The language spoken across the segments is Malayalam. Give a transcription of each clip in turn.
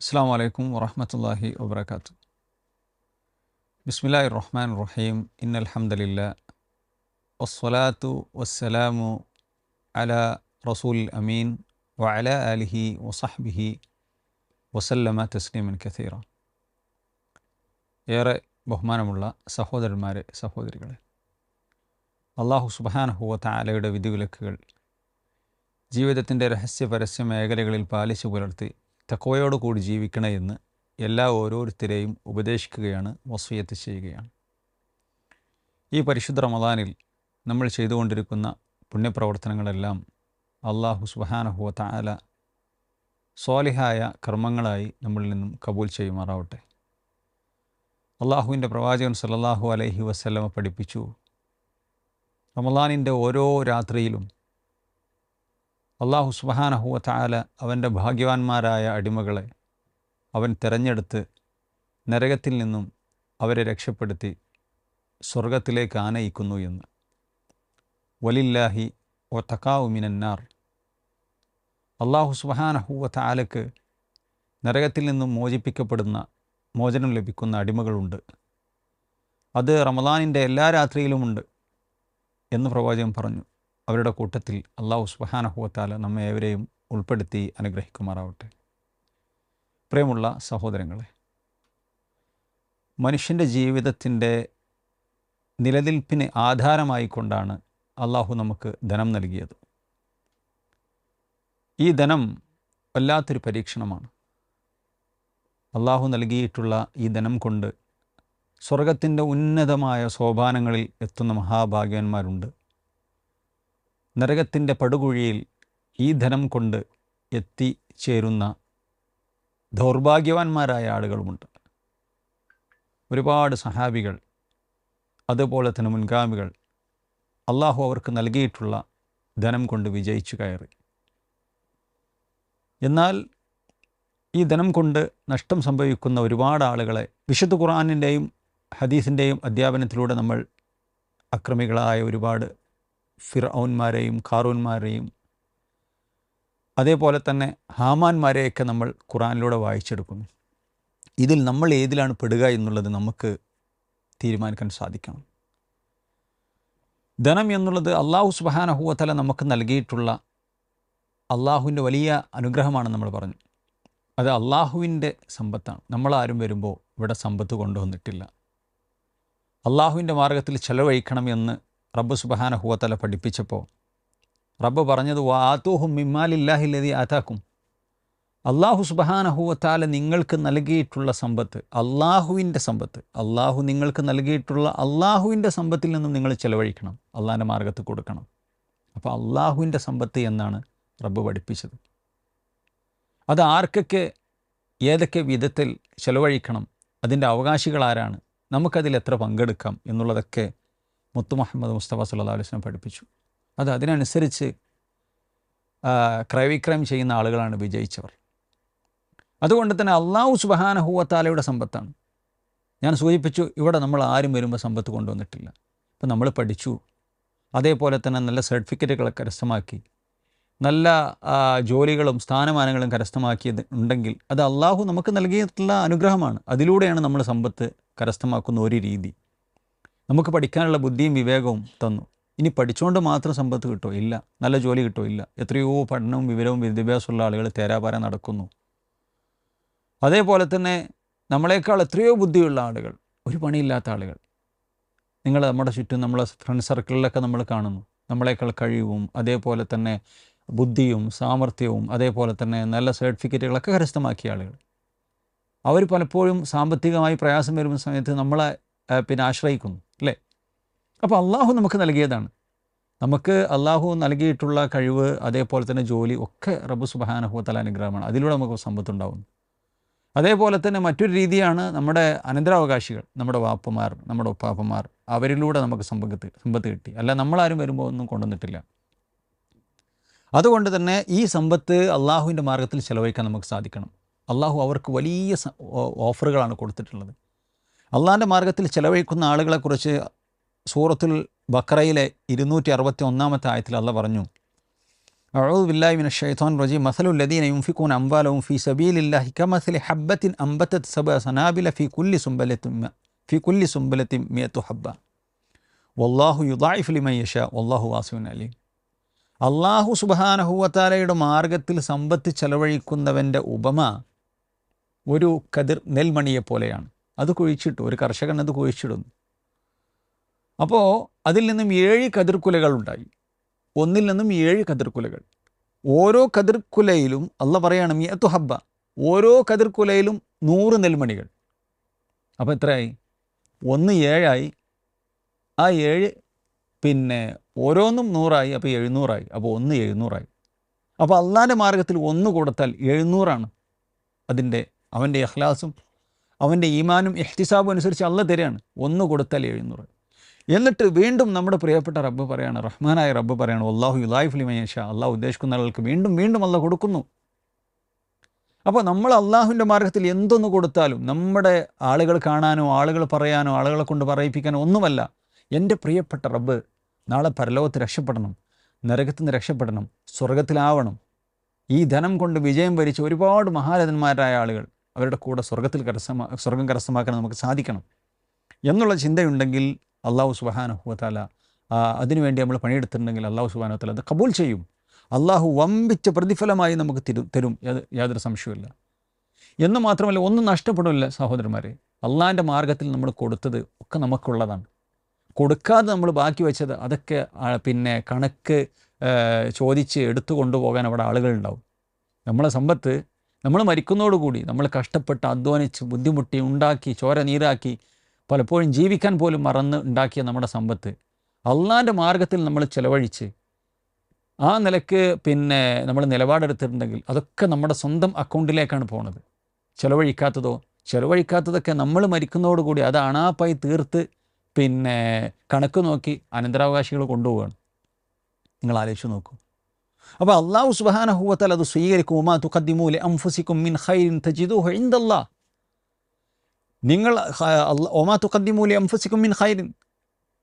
അസ്സാം വലൈക്കും വറഹമത്തല്ലാഹി വബർക്കാത്തു ബിസ്മില്ലാഹി റഹ്മാൻ റഹീം ഇന്നൽഹംദലില്ല വസ്സലാത്തു വസ്സലാമു അല റസൂൽ അമീൻ വ അല അലിഹി വസഹ്ബിഹി വസല്ലമ തസ്ലീമൻ കഥീറ ഏറെ ബഹുമാനമുള്ള സഹോദരന്മാരെ സഹോദരികളെ അള്ളാഹു സുബാനഹുവ താലയുടെ വിധിവിലക്കുകൾ ജീവിതത്തിന്റെ രഹസ്യ പരസ്യ മേഖലകളിൽ പാലിച്ചു പുലർത്തി തക്കവയോടുകൂടി ജീവിക്കണേ എന്ന് എല്ലാ ഓരോരുത്തരെയും ഉപദേശിക്കുകയാണ് വസ്വയത്ത് ചെയ്യുകയാണ്. ഈ പരിശുദ്ധ റമദാനിൽ നമ്മൾ ചെയ്തുകൊണ്ടിരിക്കുന്ന പുണ്യപ്രവർത്തനങ്ങളെല്ലാം അള്ളാഹു സുബാനഹുവ താല സ്വാലിഹായ കർമ്മങ്ങളായി നമ്മളിൽ നിന്നും കബൂൽ ചെയ്യുമാറാവട്ടെ. അള്ളാഹുവിന്റെ പ്രവാചകൻ സല്ലല്ലാഹു അലൈഹി വസ്ലമ പഠിപ്പിച്ചു റമദാനിന്റെ ഓരോ രാത്രിയിലും അള്ളാഹു സുബാനഹുവ താല അവന്റെ ഭാഗ്യവാന്മാരായ അടിമകളെ അവൻ തിരഞ്ഞെടുത്ത് നരകത്തിൽ നിന്നും അവരെ രക്ഷപ്പെടുത്തി സ്വർഗത്തിലേക്ക് ആനയിക്കുന്നു എന്ന്. വലില്ലാഹി ഒ തക്കാവു മിനന്നാർ അള്ളാഹു സുബാനഹുവ താലക്ക് നരകത്തിൽ നിന്നും മോചിപ്പിക്കപ്പെടുന്ന മോചനം ലഭിക്കുന്ന അടിമകളുണ്ട്. അത് റമദാനിന്റെ എല്ലാ രാത്രിയിലുമുണ്ട് എന്ന് പ്രവാചകൻ പറഞ്ഞു. അവരുടെ കൂട്ടത്തിൽ അള്ളാഹു സുബാനഹുവത്താൽ നമ്മെ ഏവരെയും ഉൾപ്പെടുത്തി അനുഗ്രഹിക്കുമാറാവട്ടെ. പ്രിയമുള്ള സഹോദരങ്ങളെ മനുഷ്യന്റെ ജീവിതത്തിന്റെ നിലനിൽപ്പിന് ആധാരമായിക്കൊണ്ടാണ് അള്ളാഹു നമുക്ക് ധനം നൽകിയത്. ഈ ധനം വല്ലാത്തൊരു പരീക്ഷണമാണ്. അള്ളാഹു നൽകിയിട്ടുള്ള ഈ ധനം കൊണ്ട് സ്വർഗത്തിന്റെ ഉന്നതമായ സോപാനങ്ങളിൽ എത്തുന്ന മഹാഭാഗ്യന്മാരുണ്ട് നരകത്തിന്റെ പടുകുഴിയിൽ ഈ ധനം കൊണ്ട് എത്തിച്ചേരുന്ന ദൗർഭാഗ്യവാന്മാരായ ആളുകളുമുണ്ട്. ഒരുപാട് സഹാബികൾ അതുപോലെ തന്നെ മുൻഗാമികൾ അള്ളാഹു അവർക്ക് നൽകിയിട്ടുള്ള ധനം കൊണ്ട് വിജയിച്ചു കയറി. എന്നാൽ ഈ ധനം കൊണ്ട് നഷ്ടം സംഭവിക്കുന്ന ഒരുപാട് ആളുകളെ വിശുദ്ധ ഖുറാനിന്റെയും ഹദീസിന്റെയും അധ്യാപനത്തിലൂടെ നമ്മൾ അക്രമികളായ ഒരുപാട് ഫിറൌന്മാരെയും കാറൂന്മാരെയും അതേപോലെ തന്നെ ഹാമാന്മാരെയൊക്കെ നമ്മൾ ഖുറാനിലൂടെ വായിച്ചെടുക്കുന്നു. ഇതിൽ നമ്മൾ ഏതിലാണ് പെടുക എന്നുള്ളത് നമുക്ക് തീരുമാനിക്കാൻ സാധിക്കണം. ധനം എന്നുള്ളത് അള്ളാഹു സുബാനഹുവത്തല നമുക്ക് നൽകിയിട്ടുള്ള അള്ളാഹുവിന്റെ വലിയ അനുഗ്രഹമാണ് നമ്മൾ പറഞ്ഞു. അത് അള്ളാഹുവിന്റെ സമ്പത്താണ്. നമ്മളാരും വരുമ്പോൾ ഇവിടെ സമ്പത്ത് കൊണ്ടുവന്നിട്ടില്ല. അള്ളാഹുവിന്റെ മാർഗത്തിൽ ചെലവഴിക്കണം എന്ന് റബ്ബ് സുബഹാനഹുവത്തല പഠിപ്പിച്ചപ്പോൾ റബ്ബ് പറഞ്ഞത് വാത്തൂഹും മിമ്മാലില്ലാഹില്ലതി ആതാക്കും. അള്ളാഹു സുബഹാനഹുവത്താല നിങ്ങൾക്ക് നൽകിയിട്ടുള്ള സമ്പത്ത് അള്ളാഹുവിന്റെ സമ്പത്ത് അള്ളാഹു നിങ്ങൾക്ക് നൽകിയിട്ടുള്ള അള്ളാഹുവിന്റെ സമ്പത്തിൽ നിന്നും നിങ്ങൾ ചെലവഴിക്കണം അള്ളാഹിന്റെ മാർഗത്ത് കൊടുക്കണം. അപ്പോൾ അള്ളാഹുവിന്റെ സമ്പത്ത് എന്നാണ് റബ്ബ് പഠിപ്പിച്ചത്. അത് ആർക്കൊക്കെ ഏതൊക്കെ വിധത്തിൽ ചെലവഴിക്കണം അതിന്റെ അവകാശികൾ ആരാണ് നമുക്കതിൽ എത്ര പങ്കെടുക്കാം എന്നുള്ളതൊക്കെ മുത്തു മുഹമ്മദ് മുസ്തഫ സല്ലാ അലുസ്ലം പഠിപ്പിച്ചു. അത് അതിനനുസരിച്ച് ക്രയവിക്രയം ചെയ്യുന്ന ആളുകളാണ് വിജയിച്ചവർ. അതുകൊണ്ട് തന്നെ അള്ളാഹു സുബഹാനഹുവത്താലയുടെ സമ്പത്താണ്. ഞാൻ സൂചിപ്പിച്ചു ഇവിടെ നമ്മൾ ആരും വരുമ്പോൾ സമ്പത്ത് കൊണ്ടുവന്നിട്ടില്ല. ഇപ്പം നമ്മൾ പഠിച്ചു. അതേപോലെ തന്നെ നല്ല സർട്ടിഫിക്കറ്റുകളെ കരസ്ഥമാക്കി. നല്ല ജോലികളും സ്ഥാനമാനങ്ങളും കരസ്ഥമാക്കിയത് ഉണ്ടെങ്കിൽ അത് അള്ളാഹു നമുക്ക് നൽകിയിട്ടുള്ള അനുഗ്രഹമാണ്. അതിലൂടെയാണ് നമ്മൾ സമ്പത്ത് കരസ്ഥമാക്കുന്ന ഒരു രീതി. നമുക്ക് പഠിക്കാനുള്ള ബുദ്ധിയും വിവേകവും തന്നു. ഇനി പഠിച്ചുകൊണ്ട് മാത്രം സമ്പത്ത് കിട്ടോ? ഇല്ല. നല്ല ജോലി കിട്ടോ? ഇല്ല. എത്രയോ പഠനവും വിവരവും വിദ്യാഭ്യാസമുള്ള ആളുകൾ തേരാപാര നടക്കുന്നു. അതേപോലെ തന്നെ നമ്മളെക്കാൾ എത്രയോ ബുദ്ധിയുള്ള ആളുകൾ ഒരു പണിയില്ലാത്ത ആളുകൾ. നിങ്ങൾ നമ്മുടെ ചുറ്റും നമ്മളെ ഫ്രണ്ട് സർക്കിളിലൊക്കെ നമ്മൾ കാണുന്നു. നമ്മളെക്കാൾ കഴിവും അതേപോലെ തന്നെ ബുദ്ധിയും സാമർഥ്യവും അതേപോലെ തന്നെ നല്ല സർട്ടിഫിക്കറ്റുകളൊക്കെ കരസ്ഥമാക്കിയ ആളുകൾ. അവർ പലപ്പോഴും സാമ്പത്തികമായി പ്രയാസം വരുന്ന സമയത്ത് നമ്മളെ പിന്നെ ആശ്രയിക്കുന്നു അല്ലേ? അപ്പോൾ അള്ളാഹു നമുക്ക് നൽകിയതാണ്. നമുക്ക് അള്ളാഹു നൽകിയിട്ടുള്ള കഴിവ് അതേപോലെ തന്നെ ജോലി ഒക്കെ റബ്ബു സുബാനഹുത്തല തല അനുഗ്രഹമാണ്. അതിലൂടെ നമുക്ക് സമ്പത്തുണ്ടാകുന്നു അതേപോലെ തന്നെ മറ്റൊരു രീതിയാണ് നമ്മുടെ അനന്തരാവകാശികൾ നമ്മുടെ വാപ്പമാർ നമ്മുടെ ഉപ്പാപ്പമാർ അവരിലൂടെ നമുക്ക് സമ്പത്ത് സമ്പത്ത് കിട്ടി. അല്ല നമ്മളാരും വരുമ്പോൾ ഒന്നും കൊണ്ടുവന്നിട്ടില്ല. അതുകൊണ്ട് തന്നെ ഈ സമ്പത്ത് അള്ളാഹുവിന്റെ മാർഗത്തിൽ ചിലവഴിക്കാൻ നമുക്ക് സാധിക്കണം. അള്ളാഹു അവർക്ക് വലിയ ഓഫറുകളാണ് കൊടുത്തിട്ടുള്ളത്. അള്ളാന്റെ മാർഗത്തിൽ ചെലവഴിക്കുന്ന ആളുകളെക്കുറിച്ച് സൂറത്തുൽ ബക്രയിലെ ഇരുന്നൂറ്റി അറുപത്തി ഒന്നാമത്തെ ആയത്തിൽ അള്ള പറഞ്ഞു അഴുബില്ലാഹിമിൻ ഷെയ്ത്തോൻ റജി. മസലുല്ലദീന യുംഫിക്കൂൻ അംബാലവും ഫി സബീലില്ലാഹി കമസലി ഹബ്ബത്തിൻ അമ്പത്തത് സബ സനാബില ഫി കുല്ലി സുംബലത്തും ഫി കുല്ലി സുംബലത്തി മിയത്തു ഹബ്ബ. വല്ലാഹു യുദായിഫ് ലിമൈ വല്ലാഹു വാസുവിൻ അലി. അള്ളാഹു സുബാനഹുവത്താലയുടെ മാർഗത്തിൽ സമ്പത്ത് ചെലവഴിക്കുന്നവന്റെ ഉപമ ഒരു കതിർ നെൽമണിയെപ്പോലെയാണ്. അത് കുഴിച്ചിട്ടു ഒരു കർഷകൻ അത് കുഴിച്ചിടുന്നു. അപ്പോൾ അതിൽ നിന്നും ഏഴ് കതിർക്കുലകൾ ഉണ്ടായി. ഒന്നിൽ നിന്നും ഏഴ് കതിർക്കുലകൾ. ഓരോ കതിർക്കുലയിലും അല്ല പറയാണ് മിയത്തു ഹബ്ബ ഓരോ കതിർക്കുലയിലും നൂറ് നെൽമണികൾ. അപ്പോൾ എത്രയായി? ഒന്ന് ഏഴായി. ആ ഏഴ് പിന്നെ ഓരോന്നും നൂറായി അപ്പോൾ എഴുന്നൂറായി. അപ്പോൾ ഒന്ന് എഴുന്നൂറായി. അപ്പോൾ അള്ളാന്റെ മാർഗത്തിൽ ഒന്ന് കൊടുത്താൽ എഴുന്നൂറാണ് അതിന്റെ അവന്റെ അഹ്ലാസും അവന്റെ ഈമാനും എഹ്തിസാബും അനുസരിച്ച് അല്ല തരികയാണ്. ഒന്ന് കൊടുത്താൽ എഴുന്നൂറ്. എന്നിട്ട് വീണ്ടും നമ്മുടെ പ്രിയപ്പെട്ട റബ്ബ് പറയാണ് റഹ്മാനായ റബ്ബ് പറയാണ് അള്ളാഹു യുലായിഫ് ലിമയേഷ അള്ളാഹു ഉദ്ദേശിക്കുന്ന ആളുകൾക്ക് വീണ്ടും വീണ്ടും അല്ല കൊടുക്കുന്നു. അപ്പോൾ നമ്മൾ അള്ളാഹുവിന്റെ മാർഗത്തിൽ എന്തൊന്ന് കൊടുത്താലും നമ്മുടെ ആളുകൾ കാണാനോ ആളുകൾ പറയാനോ ആളുകളെ കൊണ്ട് പറയിപ്പിക്കാനോ ഒന്നുമല്ല. എന്റെ പ്രിയപ്പെട്ട റബ്ബ് നാളെ പരലോകത്ത് രക്ഷപ്പെടണം നരകത്തിൽ നിന്ന് രക്ഷപ്പെടണം സ്വർഗത്തിലാവണം ഈ ധനം കൊണ്ട് വിജയം വരിച്ച ഒരുപാട് മഹാരഥന്മാരായ ആളുകൾ അവരുടെ കൂടെ സ്വർഗത്തിൽ കരസ്ഥമാ സ്വർഗം കരസ്ഥമാക്കാൻ നമുക്ക് സാധിക്കണം എന്നുള്ള ചിന്തയുണ്ടെങ്കിൽ അള്ളാഹു സുബാനഹുവത്താല അതിനുവേണ്ടി നമ്മൾ പണിയെടുത്തിട്ടുണ്ടെങ്കിൽ അള്ളാഹു സുബാനഹുത്താല അത് കബൂൽ ചെയ്യും. അള്ളാഹു വമ്പിച്ച പ്രതിഫലമായി നമുക്ക് തരും തരും. യാത- യാതൊരു സംശയമില്ല എന്ന് മാത്രമല്ല ഒന്നും നഷ്ടപ്പെടില്ല സഹോദരന്മാരെ. അള്ളാഹിന്റെ മാർഗത്തിൽ നമ്മൾ കൊടുത്തത് ഒക്കെ നമുക്കുള്ളതാണ്. കൊടുക്കാതെ നമ്മൾ ബാക്കി വെച്ചത് അതൊക്കെ പിന്നെ കണക്ക് ചോദിച്ച് എടുത്തു കൊണ്ടുപോകാൻ അവിടെ ആളുകളുണ്ടാവും. നമ്മളെ സമ്പത്ത് നമ്മൾ മരിക്കുന്നതോടുകൂടി നമ്മൾ കഷ്ടപ്പെട്ട് അധ്വാനിച്ച് ബുദ്ധിമുട്ടി ഉണ്ടാക്കി ചോര നീരാക്കി പലപ്പോഴും ജീവിക്കാൻ പോലും മറന്ന് ഉണ്ടാക്കിയ നമ്മുടെ സമ്പത്ത് അള്ളാന്റെ മാർഗത്തിൽ നമ്മൾ ചിലവഴിച്ച് ആ നിലയ്ക്ക് പിന്നെ നമ്മൾ നിലപാടെടുത്തിട്ടുണ്ടെങ്കിൽ അതൊക്കെ നമ്മുടെ സ്വന്തം അക്കൗണ്ടിലേക്കാണ് പോണത്. ചിലവഴിക്കാത്തതോ ചിലവഴിക്കാത്തതൊക്കെ നമ്മൾ മരിക്കുന്നതോടുകൂടി അത് അണാപ്പായി തീർത്ത് പിന്നെ കണക്ക് നോക്കി അനന്തരാവകാശികൾ കൊണ്ടുപോവുകയാണ്. നിങ്ങൾ ആലോചിച്ച് നോക്കൂ. അപ്പോൾ അള്ളാഹു സുബാനഹുവത്താൽ അത് സ്വീകരിക്കും. മിൻ ഖൈരിൻ നിങ്ങൾ ഒമാ തുഖദ്ദിമൂലെ അംഫുസിക്കും മിൻ ഖൈരിൻ.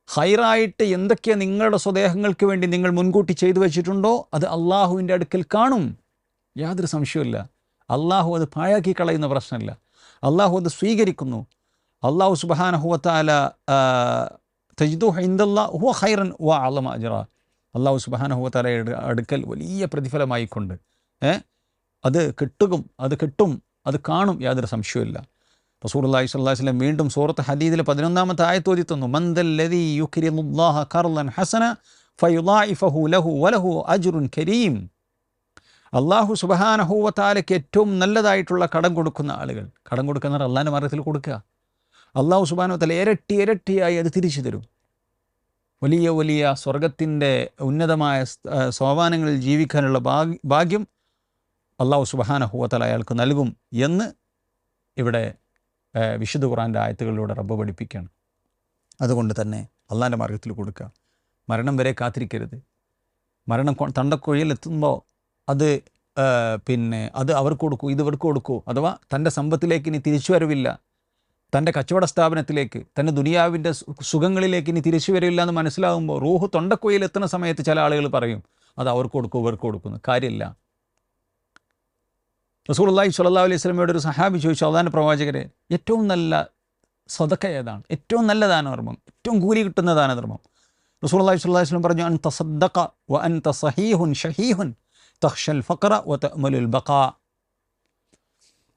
ഹൈറായിട്ട് എന്തൊക്കെ നിങ്ങളുടെ സ്വദേഹങ്ങൾക്ക് വേണ്ടി നിങ്ങൾ മുൻകൂട്ടി ചെയ്തു വെച്ചിട്ടുണ്ടോ? അത് അള്ളാഹുവിന്റെ അടുക്കൽ കാണും. യാതൊരു സംശയമില്ല അള്ളാഹു അത് പാഴാക്കി കളയുന്ന പ്രശ്നമില്ല. അള്ളാഹു അത് സ്വീകരിക്കുന്നു. അള്ളാഹു സുബാനഹുവത്താല തജിദു ഹിന്ദല്ലാ ഹുവ ഖൈറൻ വ അലമ അജറ. അള്ളാഹു സുബാനഹുവത്താലയുടെ അടുക്കൽ വലിയ പ്രതിഫലമായിക്കൊണ്ട് അത് കിട്ടുകും അത് കിട്ടും അത് കാണും യാതൊരു സംശയമില്ല റസൂലുള്ളാഹി സ്വല്ലല്ലാഹി അലൈഹി വസല്ലം വീണ്ടും സൂറത്ത് ഹദീദിലെ പതിനൊന്നാമത്തെ ആയത്ത് ഓതി തന്നു മന്ദല്ലദീ യുക്രിമുല്ലാഹ ഖർളൻ ഹസന ലഹു കരീം. അള്ളാഹു സുബഹാനഹൂവത്താലയ്ക്ക് ഏറ്റവും നല്ലതായിട്ടുള്ള കടം കൊടുക്കുന്ന ആളുകൾ. കടം കൊടുക്കുന്നവർ അള്ളാഹിന്റെ മാർഗത്തിൽ കൊടുക്കുക. അള്ളാഹു സുബാനുവത്തല ഇരട്ടി ഇരട്ടിയായി അത് തിരിച്ചു തരും. വലിയ വലിയ സ്വർഗത്തിന്റെ ഉന്നതമായ സോപാനങ്ങളിൽ ജീവിക്കാനുള്ള ഭാഗ്യ അള്ളാഹു സുബഹാനഹൂവത്തല അയാൾക്ക് നൽകും എന്ന് ഇവിടെ വിശുദ്ധ ഖുറാന്റെ ആയത്തുകളിലൂടെ റബ്ബ് പഠിപ്പിക്കുകയാണ്. അതുകൊണ്ട് തന്നെ അള്ളാന്റെ മാർഗത്തിൽ കൊടുക്കുക. മരണം വരെ കാത്തിരിക്കരുത്. മരണം തണ്ടക്കുഴിയിൽ എത്തുമ്പോൾ അത് പിന്നെ അത് അവർക്ക് കൊടുക്കൂ ഇത് ഇവർക്ക് കൊടുക്കൂ അഥവാ തന്റെ സമ്പത്തിലേക്ക് ഇനി തിരിച്ചു വരവില്ല തന്റെ കച്ചവട സ്ഥാപനത്തിലേക്ക് തന്റെ ദുനിയാവിന്റെ സുഖങ്ങളിലേക്ക് ഇനി തിരിച്ചു വരില്ല എന്ന് മനസ്സിലാകുമ്പോൾ റൂഹ് തൊണ്ടക്കുയിൽ എത്തുന്ന സമയത്ത് ചില ആളുകൾ പറയും അത് അവർക്ക് കൊടുക്കും ഇവർക്ക് കൊടുക്കുന്നു കാര്യമില്ല റസൂലുള്ളാഹി സ്വല്ലാ അലൈഹി സ്വലമയോട് ഒരു സഹാബി ചോദിച്ചു അള്ളാഹാന്റെ പ്രവാചകരെ ഏറ്റവും നല്ല സ്വതക്ക ഏതാണ്? ഏറ്റവും നല്ല ദാനധർമ്മം ഏറ്റവും കൂലി കിട്ടുന്ന ദാനധർമ്മം റസൂലുള്ളാഹി സ്വല്ലല്ലാഹു അലൈഹി വസല്ലം പറഞ്ഞു അൻ തസദ്ദഖ വ അൻ തസഹീഹുൻ ഷഹീഹുൻ തഹ്ഷൽ ഫക്ര വ തഅമലുൽ ബഖാ.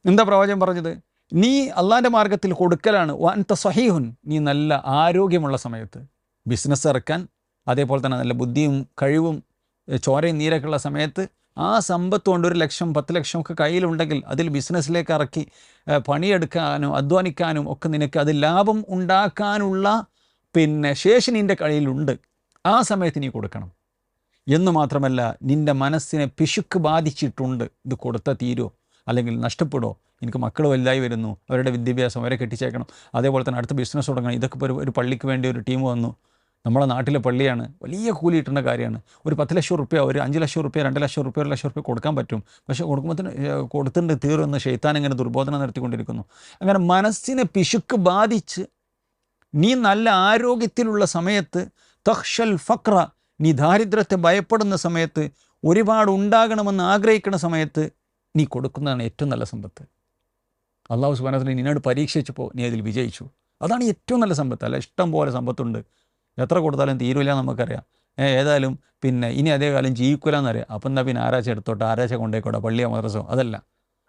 എന്താ പ്രവാചകൻ പറഞ്ഞത്? നീ അള്ളാന്റെ മാർഗത്തിൽ കൊടുക്കലാണ്. അൻത സഹീഹുൻ. നീ നല്ല ആരോഗ്യമുള്ള സമയത്ത്. ബിസിനസ് ഇറക്കാൻ അതേപോലെ തന്നെ നല്ല ബുദ്ധിയും കഴിവും ചോരയും നീരൊക്കെ ഉള്ള സമയത്ത് ആ സമ്പത്ത് കൊണ്ട് ഒരു ലക്ഷം പത്ത് ലക്ഷം ഒക്കെ കയ്യിലുണ്ടെങ്കിൽ അതിൽ ബിസിനസ്സിലേക്ക് ഇറക്കി പണിയെടുക്കാനും അധ്വാനിക്കാനും ഒക്കെ നിനക്ക് അത് ലാഭം ഉണ്ടാക്കാനുള്ള പിന്നെ ശേഷി നിന്റെ കയ്യിലുണ്ട്. ആ സമയത്ത് നീ കൊടുക്കണം. എന്ന് മാത്രമല്ല നിന്റെ മനസ്സിനെ പിശുക്ക് ബാധിച്ചിട്ടുണ്ട്. ഇത് കൊടുത്ത തീരോ അല്ലെങ്കിൽ നഷ്ടപ്പെടുമോ എനിക്ക് മക്കൾ വലുതായി വരുന്നു. അവരുടെ വിദ്യാഭ്യാസം അവരെ കെട്ടിച്ചേക്കണം. അതേപോലെ തന്നെ അടുത്ത ബിസിനസ് തുടങ്ങണം. ഇതൊക്കെ ഇപ്പോൾ ഒരു പള്ളിക്ക് വേണ്ടി ഒരു ടീം വന്നു. നമ്മളെ നാട്ടിലെ പള്ളിയാണ്. വലിയ കൂലി കിട്ടുന്ന കാര്യമാണ്. ഒരു പത്ത് ലക്ഷം റുപ്യ ഒരു അഞ്ച് ലക്ഷം റുപ്യ രണ്ട് ലക്ഷം റുപ്യ ഒരു ലക്ഷം റുപ്യ കൊടുക്കാൻ പറ്റും. പക്ഷേ കൊടുക്കുമ്പോഴത്തേന് കൊടുത്തിട്ട് തീർന്ന് ഷെയ്ത്താൻ ഇങ്ങനെ ദുർബോധന നടത്തിക്കൊണ്ടിരിക്കുന്നു. അങ്ങനെ മനസ്സിനെ പിശുക്ക് ബാധിച്ച് നീ നല്ല ആരോഗ്യത്തിലുള്ള സമയത്ത് തഹ്ഷൽ ഫക്ര നീ ദാരിദ്ര്യത്തെ ഭയപ്പെടുന്ന സമയത്ത് ഒരുപാട് ഉണ്ടാകണമെന്ന് ആഗ്രഹിക്കുന്ന സമയത്ത് നീ കൊടുക്കുന്നതാണ് ഏറ്റവും നല്ല സമ്പത്ത്. അള്ളാഹു സുബാനത്തിന് നിന്നോട് പരീക്ഷിച്ചപ്പോൾ നീ അതിൽ വിജയിച്ചു. അതാണ് ഏറ്റവും നല്ല സമ്പത്ത്. അല്ല ഇഷ്ടം പോലെ സമ്പത്തുണ്ട്. എത്ര കൊടുത്താലും തീരുമില്ല നമുക്കറിയാം. ഏതായാലും പിന്നെ ഇനി അതേ കാലം ജീവിക്കില്ല എന്നറിയാം അപ്പം എന്നാൽ പിന്നെ ആരാച്ച എടുത്തോട്ടെ? ആരാച്ച കൊണ്ടേക്കോട്ടെ പള്ളിയോ മദ്രസോ അതല്ല.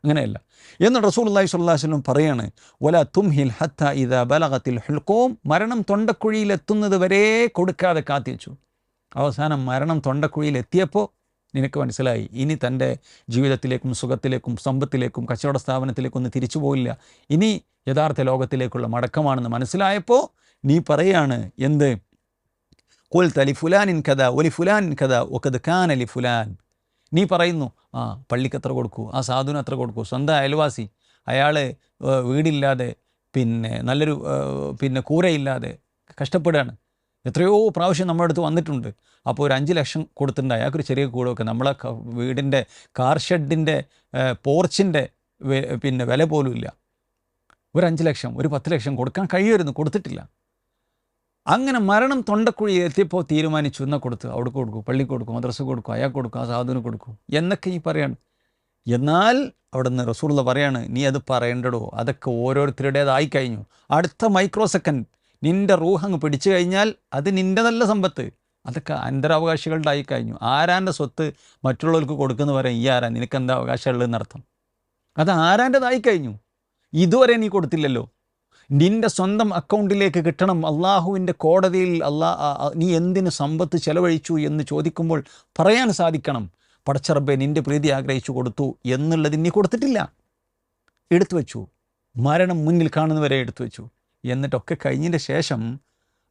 അങ്ങനെയല്ല. എന്ന് റസൂൽ അള്ളാഹി സ്വല്ലാസ്ലും പറയാണ് ഒല തുംഹിൽ ഹത്ത ഇത ബലകത്തിൽ ഹുൽക്കോം മരണം തൊണ്ടക്കുഴിയിൽ എത്തുന്നത് വരെ കൊടുക്കാതെ കാത്തിച്ചു അവസാനം മരണം തൊണ്ടക്കുഴിയിൽ എത്തിയപ്പോൾ നിനക്ക് മനസ്സിലായി. ഇനി തന്റെ ജീവിതത്തിലേക്കും സുഖത്തിലേക്കും സമ്പത്തിലേക്കും കച്ചവട സ്ഥാപനത്തിലേക്കും ഒന്നും തിരിച്ചു പോയില്ല. ഇനി യഥാർത്ഥ ലോകത്തിലേക്കുള്ള മടക്കമാണെന്ന് മനസ്സിലായപ്പോൾ നീ പറയാണ് എന്ത്? കോൽ തലി ഫുലാനിൻ കഥ ഒലി ഫുലാനിൻ കഥ ഒക്കത് ഖാൻ അലി ഫുലാൻ. നീ പറയുന്നു ആ പള്ളിക്ക് എത്ര കൊടുക്കൂ ആ സാധുവിന് എത്ര കൊടുക്കൂ സ്വന്തം അയൽവാസി അയാൾ വീടില്ലാതെ പിന്നെ നല്ലൊരു പിന്നെ കൂരയില്ലാതെ കഷ്ടപ്പെടുകയാണ്. എത്രയോ പ്രാവശ്യം നമ്മുടെ അടുത്ത് വന്നിട്ടുണ്ട്. അപ്പോൾ ഒരു അഞ്ച് ലക്ഷം കൊടുത്തിട്ടുണ്ട്. അയാൾക്കൊരു ചെറിയ കൂടൊക്കെ നമ്മളെ വീടിന്റെ കാർ ഷെഡിന്റെ പോർച്ചിന്റെ പിന്നെ വില പോലും ഇല്ല. ഒരു അഞ്ച് ലക്ഷം ഒരു പത്ത് ലക്ഷം കൊടുക്കാൻ കഴിയുമായിരുന്നു. കൊടുത്തിട്ടില്ല. അങ്ങനെ മരണം തൊണ്ടക്കുഴി എത്തിയപ്പോൾ തീരുമാനിച്ചു. എന്നാൽ കൊടുത്തു അവിടെ കൊടുക്കും പള്ളി കൊടുക്കും മദ്രസ കൊടുക്കും അയാൾക്ക് കൊടുക്കും ആ സാധുവിന് കൊടുക്കും. എന്നൊക്കെ ഈ പറയാണ്. എന്നാൽ അവിടെ നിന്ന് റസൂള്ള പറയാണ് നീ അത് പറയേണ്ടടോ. അതൊക്കെ ഓരോരുത്തരുടേതായി കഴിഞ്ഞു. അടുത്ത മൈക്രോ സെക്കൻഡ് നിന്റെ റൂഹ് അങ്ങ് പിടിച്ചു കഴിഞ്ഞാൽ അത് നിന്റെ നല്ല സമ്പത്ത്. അതൊക്കെ അന്തരാവകാശികളുടെ ആയി കഴിഞ്ഞു. ആരാന്റെ സ്വത്ത് മറ്റുള്ളവർക്ക് കൊടുക്കുന്ന പറയാം ഈ ആരാ? നിനക്ക് എന്താ അവകാശമുള്ളതെന്ന് അർത്ഥം? അത് ആരാന്റെതായി കഴിഞ്ഞു. ഇതുവരെ നീ കൊടുത്തില്ലല്ലോ. നിന്റെ സ്വന്തം അക്കൗണ്ടിലേക്ക് കിട്ടണം. അള്ളാഹുവിന്റെ കോടതിയിൽ അള്ളാ നീ എന്തിന് സമ്പത്ത് ചെലവഴിച്ചു എന്ന് ചോദിക്കുമ്പോൾ പറയാൻ സാധിക്കണം. പടച്ചറബെ നിന്റെ പ്രീതി ആഗ്രഹിച്ചു കൊടുത്തു എന്നുള്ളത് നീ കൊടുത്തിട്ടില്ല. എടുത്തു വെച്ചു മരണം മുന്നിൽ കാണുന്നവരെ എടുത്തു വെച്ചു എന്നിട്ടൊക്കെ കഴിഞ്ഞതിന്റെ ശേഷം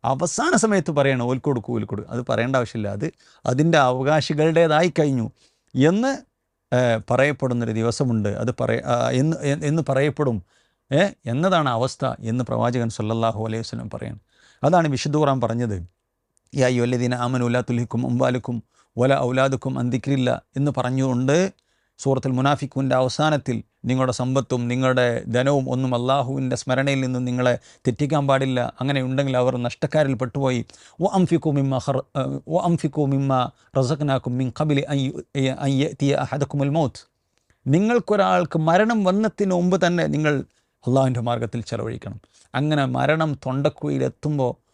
അവസാന സമയത്ത് പറയണം ഓൽ കൊടുക്കൂ ഓൽ അത് പറയേണ്ട ആവശ്യമില്ല. അത് അതിന്റെ അവകാശികളുടേതായി കഴിഞ്ഞു എന്ന് പറയപ്പെടുന്നൊരു ദിവസമുണ്ട്. അത് പറയ എന്ന് എന്ന് പറയപ്പെടും. എന്നതാണ് അവസ്ഥ എന്ന് പ്രവാചകൻ സല്ലല്ലാഹു അലൈഹി വസ്ലം പറയുന്നത് അതാണ് വിശുദ്ധ ഖുർആൻ പറഞ്ഞത്. യാ ആമനു ലാ ഉല്ലാത്തുലിക്കും ഉംബാലിക്കും വല ഔലാദുക്കും അന്തിക്രില്ല എന്ന് പറഞ്ഞുകൊണ്ട് സൂറത്തുൽ മുനാഫിക്കുവിന്റെ അവസാനത്തിൽ നിങ്ങളുടെ സമ്പത്തും നിങ്ങളുടെ ധനവും ഒന്നും അള്ളാഹുവിന്റെ സ്മരണയിൽ നിന്നും നിങ്ങളെ തെറ്റിക്കാൻ പാടില്ല. അങ്ങനെ ഉണ്ടെങ്കിൽ അവർ നഷ്ടക്കാരിൽ പെട്ടുപോയി. ഒ അംഫിക്കു മിമ്മ ഹർ ഒ അംഫിക്കു മിമ്മ റസഖനാക്കും മിൻ കബിലി അഹദക്കുമുൽ മൗത്ത്. നിങ്ങൾക്കൊരാൾക്ക് മരണം വന്നതിന് മുമ്പ് തന്നെ നിങ്ങൾ അള്ളാഹുവിന്റെ മാർഗത്തിൽ ചെലവഴിക്കണം. അങ്ങനെ മരണം തൊണ്ടക്കുഴിയിലെത്തുമ്പോൾ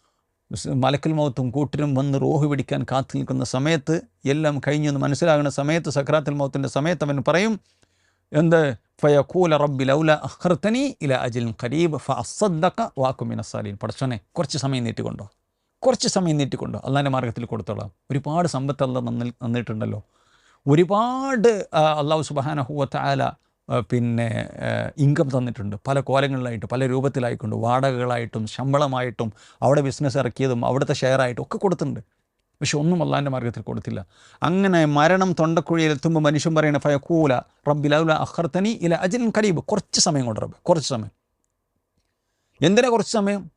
മലക്കൽ മൗത്തും കൂട്ടിനും വന്ന് റോഹ് പിടിക്കാൻ കാത്തു നിൽക്കുന്ന സമയത്ത് എല്ലാം കഴിഞ്ഞെന്ന് മനസ്സിലാകുന്ന സമയത്ത് സക്രാത്തിൽ മൗത്തിന്റെ സമയത്ത് അവൻ പറയും എന്ത്? ഫയഖൂല റബ്ബി ലൗല അഹ്റത്തനി ഇല അജിൽ ഖരീബ് ഫ അസദ്ദക്ക വാക്കുമിന സാലീൻ പടച്ചോനെ കുറച്ച് സമയം നീട്ടിക്കൊണ്ടോ? കുറച്ച് സമയം നീട്ടിക്കൊണ്ടോ? അള്ളാന്റെ മാർഗത്തിൽ കൊടുത്തോളാം. ഒരുപാട് സമ്പത്ത് അല്ല നന്നിൽ നന്നിട്ടുണ്ടല്ലോ ഒരുപാട് അള്ളാഹു സുബാനഹുവത്ത ആല പിന്നെ ഇൻകം തന്നിട്ടുണ്ട്. പല കോലങ്ങളിലായിട്ട് പല രൂപത്തിലായിക്കൊണ്ട് വാടകകളായിട്ടും ശമ്പളമായിട്ടും അവിടെ ബിസിനസ് ഇറക്കിയതും അവിടുത്തെ ഷെയറായിട്ടും ഒക്കെ കൊടുത്തിട്ടുണ്ട്. പക്ഷെ ഒന്നും അള്ളാന്റെ മാർഗത്തിൽ കൊടുത്തില്ല. അങ്ങനെ മരണം തൊണ്ടക്കുഴിയിൽ എത്തുമ്പോൾ മനുഷ്യൻ പറയുന്ന ഫയക്കൂല റബ്ബിലൗല അഹർത്തനി ഇല അജിൻ കരീബ്. കുറച്ച് സമയം കൊണ്ട് റബ്ബ് കുറച്ച് സമയം. എന്തിനാ കുറച്ച് സമയം?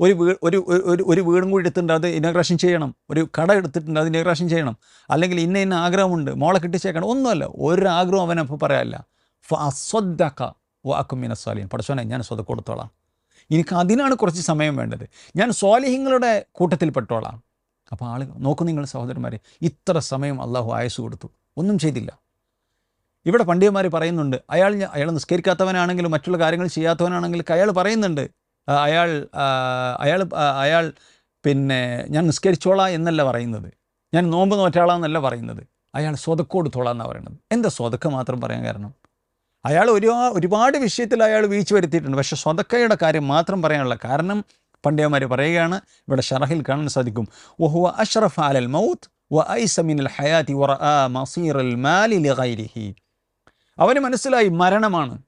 ഒരു വീട് ഒരു ഒരു- ഒരു വീടും കൂടി എടുത്തിട്ടുണ്ട് അത് ഇനഗ്രേഷൻ ചെയ്യണം. ഒരു കട എടുത്തിട്ടുണ്ട് അത് ഇനഗ്രേഷൻ ചെയ്യണം. അല്ലെങ്കിൽ ഇന്ന ഇന്ന ആഗ്രഹമുണ്ട് മോളെ കിട്ടിച്ചേക്കണം. ഒന്നുമല്ല ഒരാഗ്രഹം അവനപ്പോൾ പറയാനില്ല. ഫസ്വദ്ദക്ക വാക്കുമിന സ്വാലിൻ പടച്ചോനെ ഞാൻ സ്വത കൊടുത്തോളാം എനിക്ക് അതിനാണ് കുറച്ച് സമയം വേണ്ടത്. ഞാൻ സ്വാലിഹിങ്ങളുടെ കൂട്ടത്തിൽപ്പെട്ടോളാം അപ്പോൾ ആൾ നോക്കൂ നിങ്ങൾ സഹോദരന്മാരെ ഇത്ര സമയം അള്ളാഹു ആയസ് കൊടുത്തു. ഒന്നും ചെയ്തില്ല. ഇവിടെ പണ്ഡിതന്മാർ പറയുന്നുണ്ട് അയാൾ അയാൾ നിസ്കരിക്കാത്തവനാണെങ്കിലും മറ്റുള്ള കാര്യങ്ങൾ ചെയ്യാത്തവനാണെങ്കിലും അയാൾ പറയുന്നുണ്ട് അയാൾ അയാൾ അയാൾ പിന്നെ ഞാൻ നിസ്കരിച്ചോളാം എന്നല്ല പറയുന്നത്. ഞാൻ നോമ്പ് നോറ്റാളാന്നല്ല പറയുന്നത്. അയാൾ സ്വതക്കോടുത്തോളാം എന്നാണ് പറയുന്നത്. എന്താ സ്വതക്ക മാത്രം പറയാൻ കാരണം? അയാൾ ഒരു ഒരുപാട് വിഷയത്തിൽ അയാൾ വീഴ്ച വരുത്തിയിട്ടുണ്ട്. പക്ഷേ സ്വതക്കയുടെ കാര്യം മാത്രം പറയാനുള്ള കാരണം പണ്ഡിതന്മാർ പറയുകയാണ് ഇവിടെ ഷറഹിൽ കാണാൻ സാധിക്കും. വഹുവ അഷ്റഫ് അലൽ മൗത്ത് വ ഐസ അൽ ഹയാത്തി വ റആ മസീറൽ മാലി ലിഗൈരിഹി അവന് മനസ്സിലായി മരണമാണ്.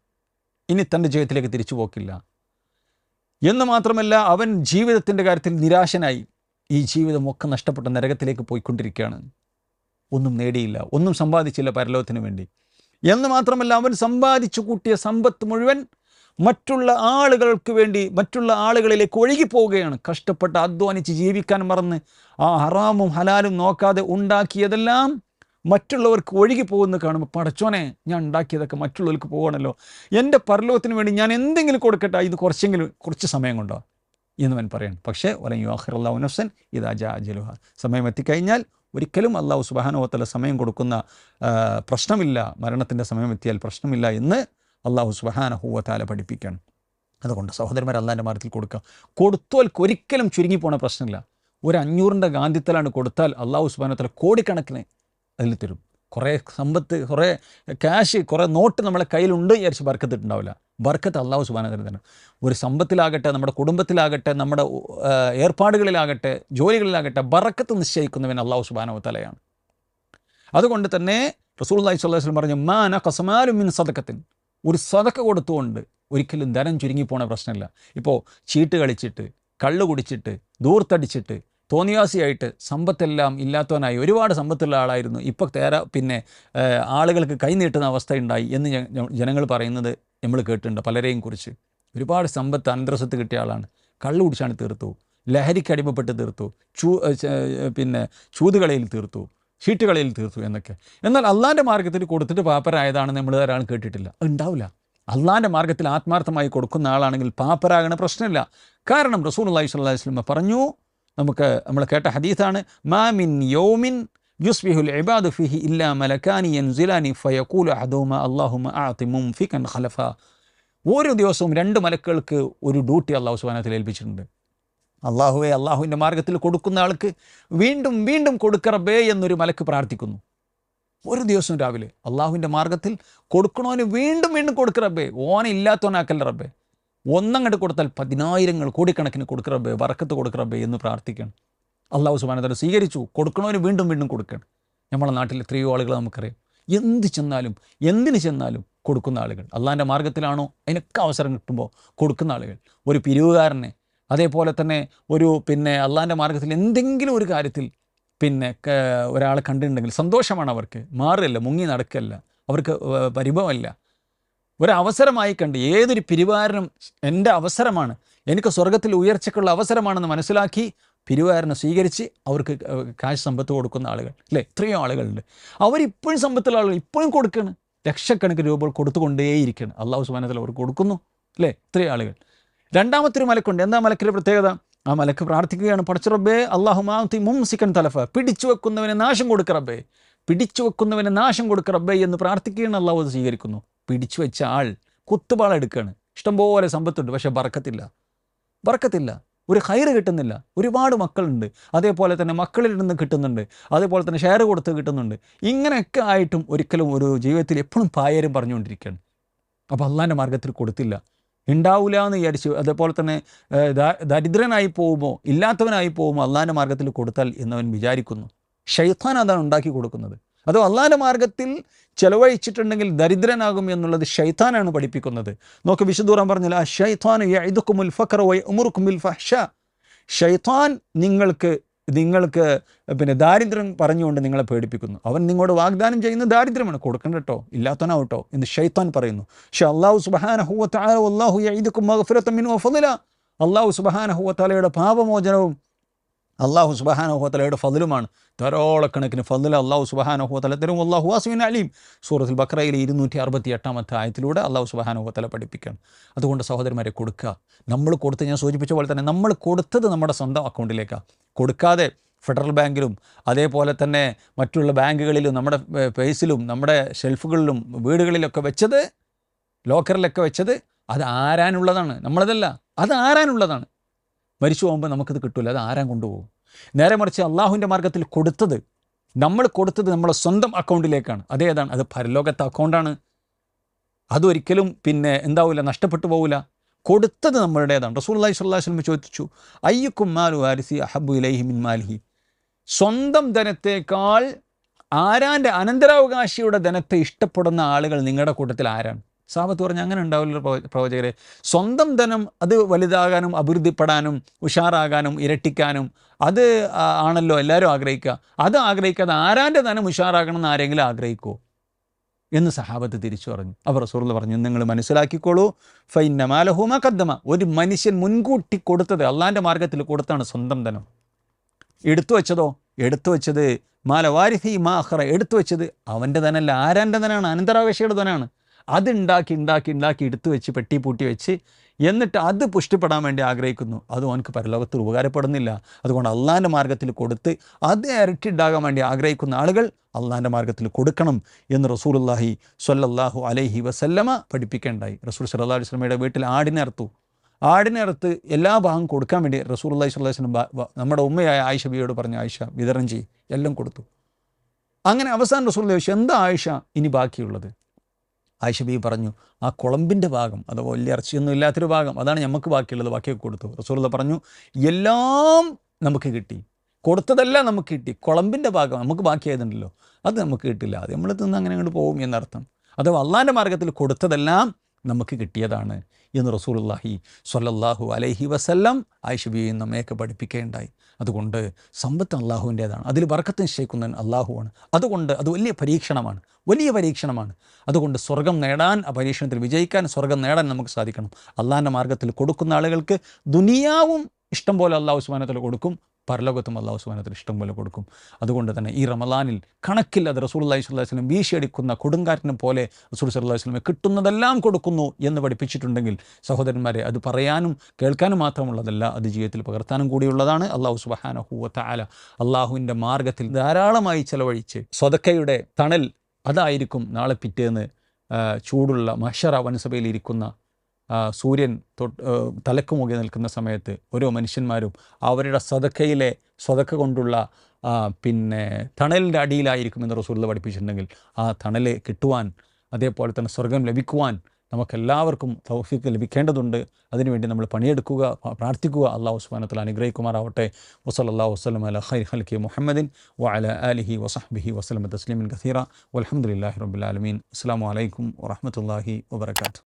ഇനി തന്റെ ജീവിതത്തിലേക്ക് തിരിച്ചു പോക്കില്ല. എന്ന് മാത്രമല്ല അവൻ ജീവിതത്തിന്റെ കാര്യത്തിൽ നിരാശനായി. ഈ ജീവിതമൊക്കെ നഷ്ടപ്പെട്ട നരകത്തിലേക്ക് പോയിക്കൊണ്ടിരിക്കുകയാണ്. ഒന്നും നേടിയില്ല ഒന്നും സമ്പാദിച്ചില്ല പരലോകത്തിന് വേണ്ടി. എന്ന് മാത്രമല്ല അവൻ സമ്പാദിച്ചു കൂട്ടിയ സമ്പത്ത് മുഴുവൻ മറ്റുള്ള ആളുകൾക്ക് വേണ്ടി മറ്റുള്ള ആളുകളിലേക്ക് ഒഴുകിപ്പോവുകയാണ് കഷ്ടപ്പെട്ട് അധ്വാനിച്ച് ജീവിക്കാൻ മറന്ന് ആ ഹറാമും ഹലാലും നോക്കാതെ ഉണ്ടാക്കിയതെല്ലാം മറ്റുള്ളവർക്ക് ഒഴുകി പോകുന്ന കാണുമ്പോൾ പടച്ചോനെ ഞാൻ ഉണ്ടാക്കിയതൊക്കെ മറ്റുള്ളവർക്ക് പോകണമല്ലോ എന്റെ പരലോകത്തിന് വേണ്ടി ഞാൻ എന്തെങ്കിലും കൊടുക്കട്ടെ? ഇത് കുറച്ചെങ്കിലും കുറച്ച് സമയം കൊണ്ടോ? എന്ന് അവൻ പറയണം. പക്ഷേ ഒലൻ യുആഖിർ അള്ളാഹു നഫ്സൻ ഇതാ ജാ ജലുഹ സമയം എത്തിക്കഴിഞ്ഞാൽ ഒരിക്കലും അള്ളാഹു സുബാനുവത്തല സമയം കൊടുക്കുന്ന പ്രശ്നമില്ല മരണത്തിന്റെ സമയം എത്തിയാൽ പ്രശ്നമില്ല എന്ന് അള്ളാഹു താല പഠിപ്പിക്കണം. അതുകൊണ്ട് സഹോദരന്മാർ അള്ളാന്റെ മാർഗത്തിൽ കൊടുക്കുക കൊടുത്തോൽക്ക് ഒരിക്കലും ചുരുങ്ങിപ്പോണ പ്രശ്നമില്ല. ഒരു അഞ്ഞൂറിന്റെ ഗാന്ധിത്തലാണ് കൊടുത്താൽ അള്ളാഹു സുബാനത്തല കോടിക്കണക്കിന് അതിൽ തരും. കുറേ സമ്പത്ത് കുറേ ക്യാഷ് കുറേ നോട്ട് നമ്മളെ കയ്യിലുണ്ട് വിചാരിച്ച് ബർക്കത്തിട്ടുണ്ടാവില്ല. ബർക്കത്ത് അള്ളാഹു സുബാനത്തല തന്നെ ഒരു സമ്പത്തിലാകട്ടെ നമ്മുടെ കുടുംബത്തിലാകട്ടെ നമ്മുടെ ഏർപ്പാടുകളിലാകട്ടെ ജോലികളിലാകട്ടെ ബറക്കത്ത് നിശ്ചയിക്കുന്നവൻ അള്ളാഹു സുബാനവത്തലയാണ് അതുകൊണ്ട് തന്നെ റസൂൽ അള്ളഹി വസല്ലം പറഞ്ഞു മാന കസമാലും മിൻ സദക്കത്തിൻ ഒരു സതക്ക കൊടുത്തുകൊണ്ട് ഒരിക്കലും ധനം ചുരുങ്ങിപ്പോണ പ്രശ്നമില്ല. ഇപ്പോൾ ചീട്ട് കളിച്ചിട്ട് കള്ളു കുടിച്ചിട്ട് ദൂർത്തടിച്ചിട്ട് തോന്നിയാസിയായിട്ട് സമ്പത്തെല്ലാം ഇല്ലാത്തവനായി ഒരുപാട് സമ്പത്തുള്ള ആളായിരുന്നു. ഇപ്പോൾ തേര പിന്നെ ആളുകൾക്ക് കൈനീട്ടുന്ന അവസ്ഥ അവസ്ഥയുണ്ടായി എന്ന് ജനങ്ങൾ പറയുന്നത് നമ്മൾ കേട്ടിട്ടുണ്ട് പലരെയും കുറിച്ച്. ഒരുപാട് സമ്പത്ത് അന്തരസ്വത്ത് കിട്ടിയ ആളാണ്. കള്ളു കുടിച്ചാണ് തീർത്തു. ലഹരിക്ക് അടിമപ്പെട്ട് തീർത്തു. ചൂ പിന്നെ ചൂതുകളിയിൽ തീർത്തു. ഷീട്ടുകളിൽ തീർത്തു എന്നൊക്കെ. എന്നാൽ അള്ളാന്റെ മാർഗത്തിൽ കൊടുത്തിട്ട് പാപ്പരായതാണെന്ന് നമ്മൾ ഒരാൾ കേട്ടിട്ടില്ല. ഉണ്ടാവില്ല. അള്ളാന്റെ മാർഗത്തിൽ ആത്മാർത്ഥമായി കൊടുക്കുന്ന ആളാണെങ്കിൽ പാപ്പരാകണ പ്രശ്നമില്ല. കാരണം റസൂൽ അള്ളഹി സ്വല്ലല്ലാഹി അലൈഹി വസല്ലം പറഞ്ഞു നമുക്ക് നമ്മൾ കേട്ട ഹദീസാണ് മാമിൻ യോമിൻ യുസ്ബിഹുൽ ഇബാദു ഫിഹി ഇല്ലാ മലക്കാനി യൻസിലാനി ഫയഖൂലു അഹദുഹുമ അല്ലാഹുമ്മ ആതി മുംഫികൻ ഖലഫ. ഓരോ ദിവസവും രണ്ട് മലക്കുകൾക്ക് ഒരു ഡ്യൂട്ടി അള്ളാഹു സുബാനത്തിൽ ഏൽപ്പിച്ചിട്ടുണ്ട്. അള്ളാഹുവെ അള്ളാഹുവിന്റെ മാർഗത്തിൽ കൊടുക്കുന്ന ആൾക്ക് വീണ്ടും വീണ്ടും കൊടുക്കറബേ എന്നൊരു മലക്ക് പ്രാർത്ഥിക്കുന്നു. ഒരു ദിവസം രാവിലെ അള്ളാഹുവിന്റെ മാർഗത്തിൽ കൊടുക്കണോന് വീണ്ടും വീണ്ടും കൊടുക്കറബേ. ഓനെ ഇല്ലാത്തവനാക്കല്ല റബ്ബേ. ഒന്നങ്ങോട്ട് കൊടുത്താൽ പതിനായിരങ്ങൾ കോടിക്കണക്കിന് കൊടുക്കറബേ വറക്കത്ത് കൊടുക്കറബേ എന്ന് പ്രാർത്ഥിക്കണം. അള്ളാഹു സുബാനതല സ്വീകരിച്ചു കൊടുക്കണവന് വീണ്ടും വീണ്ടും കൊടുക്കണം. നമ്മളെ നാട്ടിൽ എത്രയോ ആളുകൾ നമുക്കറിയാം. എന്ത് ചെന്നാലും എന്തിന് ചെന്നാലും കൊടുക്കുന്ന ആളുകൾ. അള്ളാഹിന്റെ മാർഗത്തിലാണോ അതിനൊക്കെ അവസരം കിട്ടുമ്പോൾ കൊടുക്കുന്ന ആളുകൾ. ഒരു പിരിവുകാരനെ അതേപോലെ തന്നെ ഒരു പിന്നെ അള്ളാഹിന്റെ മാർഗത്തിൽ എന്തെങ്കിലും ഒരു കാര്യത്തിൽ പിന്നെ ഒരാളെ കണ്ടിട്ടുണ്ടെങ്കിൽ സന്തോഷമാണ് അവർക്ക്. മാറില്ല മുങ്ങി നടക്കല്ല. അവർക്ക് പരിഭവമല്ല. ഒരവസരമായി കണ്ട് ഏതൊരു പിരിവാരനും എന്റെ അവസരമാണ് എനിക്ക് സ്വർഗത്തിൽ ഉയർച്ചയ്ക്കുള്ള അവസരമാണെന്ന് മനസ്സിലാക്കി പിരിവാരനെ സ്വീകരിച്ച് അവർക്ക് കാശ് സമ്പത്ത് കൊടുക്കുന്ന ആളുകൾ അല്ലേ? എത്രയോ ആളുകളുണ്ട്. അവരിപ്പോഴും സമ്പത്തുള്ള ആളുകൾ ഇപ്പോഴും കൊടുക്കുകയാണ് ലക്ഷക്കണക്കിന് രൂപ കൊടുത്തുകൊണ്ടേയിരിക്കുകയാണ് അള്ളാഹു സുബാനത്തിൽ അവർ കൊടുക്കുന്നു അല്ലേ? ഇത്രയും ആളുകൾ. രണ്ടാമത്തൊരു മലക്കുണ്ട്. എന്താ മലക്കിന്റെ പ്രത്യേകത? ആ മലക്ക് പ്രാർത്ഥിക്കുകയാണ്. പഠിച്ചറബേ അള്ളാഹുമാത്തി മുംസിക്കൻ തലഫ. പിടിച്ചു വെക്കുന്നവന് നാശം കൊടുക്കറബേ പിടിച്ചു വെക്കുന്നവന് നാശം കൊടുക്കറബേ എന്ന് പ്രാർത്ഥിക്കുകയാണ് അള്ളാഹു അത് സ്വീകരിക്കുന്നു. പിടിച്ചു വെച്ച ആൾ കുത്തുപാള എടുക്കുകയാണ് ഇഷ്ടംപോലെ സമ്പത്തുണ്ട് പക്ഷെ ബറക്കത്തില്ല ബറക്കത്തില്ല ഒരു ഹൈറ് കിട്ടുന്നില്ല. ഒരുപാട് മക്കളുണ്ട്. അതേപോലെ തന്നെ മക്കളിൽ നിന്ന് കിട്ടുന്നുണ്ട്. അതേപോലെ തന്നെ ഷെയർ കൊടുത്ത് കിട്ടുന്നുണ്ട്. ഇങ്ങനെയൊക്കെ ആയിട്ടും ഒരിക്കലും ഒരു ജീവിതത്തിൽ എപ്പോഴും പായരും പറഞ്ഞുകൊണ്ടിരിക്കുകയാണ്. അപ്പോൾ അള്ളാന്റെ മാർഗത്തിൽ കൊടുത്തില്ല. ഉണ്ടാവില്ല എന്ന് വിചാരിച്ചു അതേപോലെ തന്നെ ദരിദ്രനായി പോകുമോ ഇല്ലാത്തവനായി പോകുമോ അള്ളാന്റെ മാർഗത്തിൽ കൊടുത്താൽ എന്നവൻ വിചാരിക്കുന്നു. ഷെയ്ത്താൻ അതാണ് ഉണ്ടാക്കി കൊടുക്കുന്നത്. അതോ അള്ളാന്റെ മാർഗത്തിൽ ചെലവഴിച്ചിട്ടുണ്ടെങ്കിൽ ദരിദ്രനാകും എന്നുള്ളത് ഷൈത്താനാണ് പഠിപ്പിക്കുന്നത്. നോക്ക് വിശുദൂറം പറഞ്ഞില്ല ആ ഷൈത്താൻ യഅ്ദുക്കുമുൽ ഫഖറ വൈ ബിൽ ഫഹ്ഷ. ഷൈത്താൻ നിങ്ങൾക്ക് നിങ്ങൾക്ക് പിന്നെ ദാരിദ്ര്യം പറഞ്ഞുകൊണ്ട് നിങ്ങളെ പേടിപ്പിക്കുന്നു. അവൻ നിങ്ങളോട് വാഗ്ദാനം ചെയ്യുന്ന ദാരിദ്ര്യമാണ്. കൊടുക്കണ്ട കേട്ടോ ഇല്ലാത്തവനാവട്ടോ എന്ന് ഷൈത്താൻ പറയുന്നു. പക്ഷെ അള്ളാഹു സുബാന അള്ളാഹു യഈദുക്കും മഹഫുരത്തമിൻ മിൻഹു അള്ളാഹു സുബഹാനഹുവത്താലയുടെ പാപമോചനവും അള്ളാഹു സുബഹാനഹുവത്തലയുടെ ഫതിലുമാണ് ധാരാളക്കണക്കിന് ഫതിൽ അള്ളാഹു സുബഹാനഹുവത്തല തരും. അള്ളാഹു വാസുവിൻ അലീം. സൂറത്തിൽ ബക്രയിലെ ഇരുന്നൂറ്റി അറുപത്തി എട്ടാമത്തെ ആയത്തിലൂടെ അള്ളാഹു സുബഹാനഹുവത്തല പഠിപ്പിക്കണം അതുകൊണ്ട് സഹോദരന്മാരെ കൊടുക്കുക. നമ്മൾ കൊടുത്ത് ഞാൻ സൂചിപ്പിച്ച പോലെ തന്നെ നമ്മൾ കൊടുത്തത് നമ്മുടെ സ്വന്തം അക്കൗണ്ടിലേക്കാണ് കൊടുക്കാതെ ഫെഡറൽ ബാങ്കിലും അതേപോലെ തന്നെ മറ്റുള്ള ബാങ്കുകളിലും നമ്മുടെ പേസിലും നമ്മുടെ ഷെൽഫുകളിലും വീടുകളിലൊക്കെ വെച്ചത് ലോക്കറിലൊക്കെ വെച്ചത് അത് ആരാനുള്ളതാണ്? നമ്മളതല്ല. അത് ആരാനുള്ളതാണ്? മരിച്ചു പോകുമ്പോൾ നമുക്കത് കിട്ടില്ല അത് ആരാൻ കൊണ്ടുപോകും? നേരെ മറിച്ച് അള്ളാഹുവിന്റെ മാർഗത്തിൽ കൊടുത്തത് നമ്മൾ കൊടുത്തത് നമ്മളെ സ്വന്തം അക്കൗണ്ടിലേക്കാണ്. അതേതാണ് അത് പരലോകത്തെ അക്കൗണ്ടാണ്. അതൊരിക്കലും പിന്നെ എന്താവില്ല നഷ്ടപ്പെട്ടു പോവില്ല കൊടുത്തത് നമ്മളുടേതാണ്. റസൂൽ അള്ളഹി സ്വല്ലാ വസ്ലം ചോദിച്ചു അയ്യക്കും മാലു വാരിസി അഹബു ഇലൈഹി മിൻ മാലിഹി? സ്വന്തം ധനത്തേക്കാൾ ആരാന്റെ അനന്തരാവകാശിയുടെ ധനത്തെ ഇഷ്ടപ്പെടുന്ന ആളുകൾ നിങ്ങളുടെ കൂട്ടത്തിൽ ആരാണ്? സാബത്ത് പറഞ്ഞാൽ അങ്ങനെ ഉണ്ടാവില്ല പ്രവചകരെ. സ്വന്തം ധനം അത് വലുതാകാനും അഭിവൃദ്ധിപ്പെടാനും ഉഷാറാകാനും ഇരട്ടിക്കാനും അത് ആണല്ലോ എല്ലാവരും ആഗ്രഹിക്കുക. അത് ആഗ്രഹിക്കാതെ ആരാന്റെ ധനം ഉഷാറാകണം എന്ന് ആരെങ്കിലും ആഗ്രഹിക്കുമോ എന്ന് സഹാബത്ത് തിരിച്ചു പറഞ്ഞു അവർ റസൂർന്ന് പറഞ്ഞു നിങ്ങൾ മനസ്സിലാക്കിക്കോളൂ. ഫൈന്ന മാലഹുമ കദ്ദമ ഒരു മനുഷ്യൻ മുൻകൂട്ടി കൊടുത്തത് അള്ളാന്റെ മാർഗത്തിൽ കൊടുത്താണ് സ്വന്തം ധനം. എടുത്തു വെച്ചതോ? എടുത്തു വെച്ചത് മാല മാഹ്റ എടുത്തു വെച്ചത് അവന്റെ ധനമല്ല ആരാന്റെ ധനാണ് അനന്തരാവേശയുടെ ധനാണ് അത് ഉണ്ടാക്കി ഉണ്ടാക്കി ഉണ്ടാക്കി എടുത്തു വെച്ച് പെട്ടി പൂട്ടി വെച്ച് എന്നിട്ട് അത് പുഷ്ടിപ്പെടാൻ വേണ്ടി ആഗ്രഹിക്കുന്നു. അത് അവനക്ക് പരലോകത്തിൽ ഉപകാരപ്പെടുന്നില്ല. അതുകൊണ്ട് അള്ളാന്റെ മാർഗത്തിൽ കൊടുത്ത് അത് ഇരട്ടിണ്ടാകാൻ വേണ്ടി ആഗ്രഹിക്കുന്ന ആളുകൾ അള്ളാന്റെ മാർഗത്തിൽ കൊടുക്കണം എന്ന് റസൂലുല്ലാഹി സൊല്ലാഹു അലൈഹി വസല്ലമ പഠിപ്പിക്കേണ്ടായി. റസൂൽ സല്ലാ അലൈഹി സ്വലമയുടെ വീട്ടിൽ ആടിനെ അറുത്തു. എല്ലാ ഭാഗം കൊടുക്കാൻ വേണ്ടി റസൂൽ അള്ളഹി സ്വല്ലാ വസ്ലം നമ്മുടെ ഉമ്മയായ ആയിഷ ബിയോട് പറഞ്ഞ ആയിഷ വിതരണം ചെയ്യും. എല്ലാം കൊടുത്തു. അങ്ങനെ അവസാനം റസൂൽ ചോദിച്ചു എന്താ ആയിഷ ഇനി ബാക്കിയുള്ളത്? ആയിഷ ബി പറഞ്ഞു ആ കുളമ്പിന്റെ ഭാഗം അത് വലിയ ഇറച്ചിയൊന്നും ഇല്ലാത്തൊരു ഭാഗം അതാണ് നമുക്ക് ബാക്കിയുള്ളത് ബാക്കിയൊക്കെ കൊടുത്തു. റസൂൽ പറഞ്ഞു എല്ലാം നമുക്ക് കിട്ടി കൊടുത്തതെല്ലാം നമുക്ക് കിട്ടി കുളമ്പിന്റെ ഭാഗം നമുക്ക് ബാക്കിയായതുണ്ടല്ലോ അത് നമുക്ക് കിട്ടില്ല അത് നമ്മൾ തിന്ന് അങ്ങനെ അങ്ങോട്ട് പോകും എന്നർത്ഥം. അഥവാ അള്ളാന്റെ മാർഗത്തിൽ കൊടുത്തതെല്ലാം നമുക്ക് കിട്ടിയതാണ്. എന്ന് റസൂലുള്ളാഹി സ്വല്ലല്ലാഹു അലൈഹി വസല്ലം ആയിഷബിയെയും നമ്മയൊക്കെ പഠിപ്പിക്കേണ്ടായി. അതുകൊണ്ട് സമ്പത്ത് അള്ളാഹുവിന്റേതാണ് അതിൽ വർക്കത്ത് നിശ്ചയിക്കുന്നവൻ അള്ളാഹുവാണ് അതുകൊണ്ട് അത് വലിയ പരീക്ഷണമാണ്. വലിയ പരീക്ഷണമാണ്. അതുകൊണ്ട് സ്വർഗം നേടാൻ ആ പരീക്ഷണത്തിൽ വിജയിക്കാൻ സ്വർഗം നേടാൻ നമുക്ക് സാധിക്കണം. അള്ളാഹിന്റെ മാർഗത്തിൽ കൊടുക്കുന്ന ആളുകൾക്ക് ദുനിയാവും ഇഷ്ടം പോലെ അള്ളാഹു സുബാനത്തിൽ കൊടുക്കും. പരലോകത്തും അള്ളാഹു സുബാനത്തിന് ഇഷ്ടം പോലെ കൊടുക്കും. അതുകൊണ്ട് തന്നെ ഈ റമലാനിൽ കണക്കില്ലാതെ റസൂൽ അള്ളഹി സ്വല്ലാ വസ്ലം വീശിയടിക്കുന്ന കൊടുങ്കാറ്റിനെ പോലെ റസൂൽ സല്ലാ വസ്ലമെ കിട്ടുന്നതെല്ലാം കൊടുക്കുന്നു എന്ന് പഠിപ്പിച്ചിട്ടുണ്ടെങ്കിൽ സഹോദരന്മാരെ അത് പറയാനും കേൾക്കാനും മാത്രമുള്ളതല്ല അത് ജീവിതത്തിൽ പകർത്താനും കൂടിയുള്ളതാണ്. അള്ളാഹു സുബഹാനഹുവ ആല അള്ളാഹുവിന്റെ മാർഗത്തിൽ ധാരാളമായി ചെലവഴിച്ച് സ്വതക്കയുടെ തണൽ അതായിരിക്കും നാളെ പിറ്റേന്ന് ചൂടുള്ള മഷറ വനസഭയിൽ ഇരിക്കുന്ന സൂര്യൻ തലക്ക് മുകി നിൽക്കുന്ന സമയത്ത് ഓരോ മനുഷ്യന്മാരും അവരുടെ സതക്കയിലെ സ്വതക്ക കൊണ്ടുള്ള പിന്നെ തണലിന്റെ അടിയിലായിരിക്കും എന്ന് റസൂൽ പഠിപ്പിച്ചിട്ടുണ്ടെങ്കിൽ ആ തണൽ കിട്ടുവാൻ അതേപോലെ തന്നെ സ്വർഗം ലഭിക്കുവാൻ നമുക്കെല്ലാവർക്കും തൗഫീക്ക് ലഭിക്കേണ്ടതുണ്ട്. അതിനുവേണ്ടി നമ്മൾ പണിയെടുക്കുക പ്രാർത്ഥിക്കുക. അള്ളാഹു ഉസ്മാനത്തിൽ അനുഗ്രഹിക്കുമാറാവട്ടെ. വസലല്ലാഹു വസ്ലം അല ഹൈ ഹൽക്കി മുഹമ്മദിൻ വഅല ആലിഹി വസഹ്ബിഹി വസ്ലം തസ്ലീമിൻ കസീറ. വലഹമുല്ലാഹി റബുലാലമീൻ അസ്സാം വലൈക്കും വാഹമത്തല്ലാഹി വബർക്കാത്തു